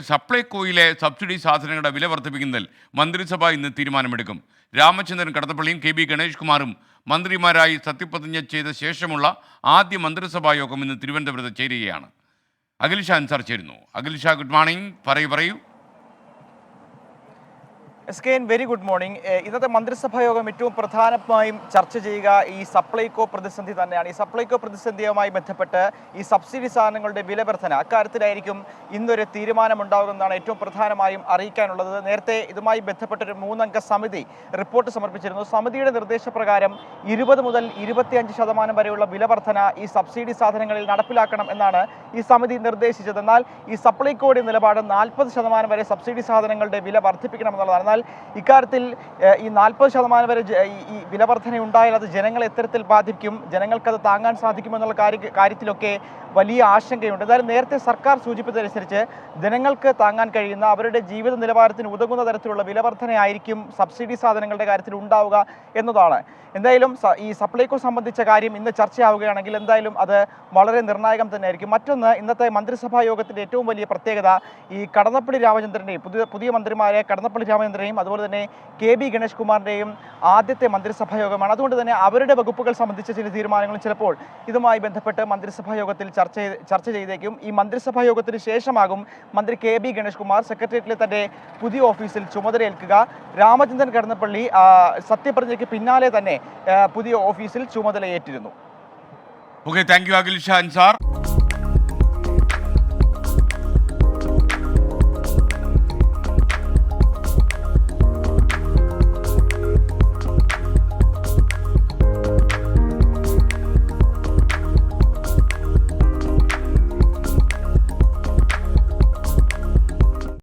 സപ്ലൈകോയിലെ subsidy സാധനങ്ങളുടെ വില വർദ്ധിപ്പിക്കുന്നതിൽ മന്ത്രിസഭ ഇന്ന് തീരുമാനമെടുക്കും. രാമചന്ദ്രൻ കടന്നപ്പള്ളിയും കെ ബി ഗണേഷ് കുമാറും മന്ത്രിമാരായി സത്യപ്രതിജ്ഞ ചെയ്ത ശേഷമുള്ള ആദ്യ മന്ത്രിസഭാ യോഗം ഇന്ന് തിരുവനന്തപുരത്ത് ചേരുകയാണ്. അഖിൽ ഷാൻ അൻസാർ ചേരുന്നു. Akhil Shah good morning. പറയൂ പറയൂ. S K N very good morning ഇന്നത്തെ മന്ത്രിസഭാ യോഗം ഏറ്റവും പ്രധാനമായും ചർച്ച ചെയ്യുക ഈ സപ്ലൈകോ പ്രതിസന്ധി തന്നെയാണ്. ഈ സപ്ലൈകോ പ്രതിസന്ധിയുമായി ബന്ധപ്പെട്ട് ഈ സബ്സിഡി സാധനങ്ങളുടെ വിലവർദ്ധന അക്കാര്യത്തിലായിരിക്കും ഇന്നൊരു തീരുമാനമുണ്ടാകുമെന്നാണ് ഏറ്റവും പ്രധാനമായും അറിയിക്കാനുള്ളത്. നേരത്തെ ഇതുമായി ബന്ധപ്പെട്ട ഒരു മൂന്നംഗ സമിതി റിപ്പോർട്ട് സമർപ്പിച്ചിരുന്നു. സമിതിയുടെ നിർദ്ദേശപ്രകാരം ഇരുപത് മുതൽ ഇരുപത്തിയഞ്ച് ശതമാനം വരെയുള്ള വിലവർദ്ധന ഈ സബ്സിഡി സാധനങ്ങളിൽ നടപ്പിലാക്കണം എന്നാണ് ഈ സമിതി നിർദ്ദേശിച്ചത്. എന്നാൽ ഈ സപ്ലൈകോയുടെ നിലപാട് നാൽപ്പത് ശതമാനം വരെ സബ്സിഡി സാധനങ്ങളുടെ വില വർദ്ധിപ്പിക്കണമെന്നുള്ളതാണ് എന്നാൽ ഇക്കാര്യത്തിൽ ഈ നാൽപ്പത് ശതമാനം വരെ ഈ- ഈ വില വർധന ഉണ്ടായാൽ അത് ജനങ്ങളെ എത്തരത്തിൽ ബാധിക്കും ജനങ്ങൾക്കത് താങ്ങാൻ സാധിക്കുമെന്നുള്ള കാര്യ കാര്യത്തിലൊക്കെ വലിയ ആശങ്കയുണ്ട്. എന്തായാലും നേരത്തെ സർക്കാർ സൂചിപ്പിച്ചതനുസരിച്ച് ജനങ്ങൾക്ക് താങ്ങാൻ കഴിയുന്ന അവരുടെ ജീവിത നിലവാരത്തിന് ഉതകുന്ന തരത്തിലുള്ള വില വർധനയായിരിക്കും സബ്സിഡി സാധനങ്ങളുടെ കാര്യത്തിൽ ഉണ്ടാവുക എന്നതാണ്. എന്തായാലും ഈ സപ്ലൈകോ സംബന്ധിച്ച കാര്യം ഇന്ന് ചർച്ചയാവുകയാണെങ്കിൽ എന്തായാലും അത് വളരെ നിർണായകം തന്നെയായിരിക്കും. മറ്റൊന്ന് ഇന്നത്തെ മന്ത്രിസഭാ യോഗത്തിന്റെ ഏറ്റവും വലിയ പ്രത്യേകത ഈ കടന്നപ്പള്ളി രാമചന്ദ്രന്റെയും പുതിയ പുതിയ മന്ത്രിമാരെ കടന്നപ്പള്ളി രാമചന്ദ്രനെയും അതുപോലെ തന്നെ കെ ബി ഗണേഷ് കുമാറിന്റെയും ആദ്യത്തെ മന്ത്രിസഭാ യോഗമാണ് അതുകൊണ്ട് തന്നെ അവരുടെ വകുപ്പുകൾ സംബന്ധിച്ച ചില തീരുമാനങ്ങളും ചിലപ്പോൾ ഇതുമായി ബന്ധപ്പെട്ട് മന്ത്രിസഭാ യോഗത്തിൽ ചർച്ച ചർച്ച ചെയ്തേക്കും. ഈ മന്ത്രിസഭാ യോഗത്തിന് ശേഷമാകും മന്ത്രി കെ ബി ഗണേഷ് കുമാർ സെക്രട്ടേറിയറ്റിലെ തന്റെ പുതിയ ഓഫീസിൽ ചുമതലയേൽക്കുക. രാമചന്ദ്രൻ കടന്നപ്പള്ളി സത്യപ്രതിജ്ഞയ്ക്ക് പിന്നാലെ തന്നെ പുതിയ ഓഫീസിൽ ചുമതലയേറ്റിരുന്നു. Okay thank you Akhil Shan Ansar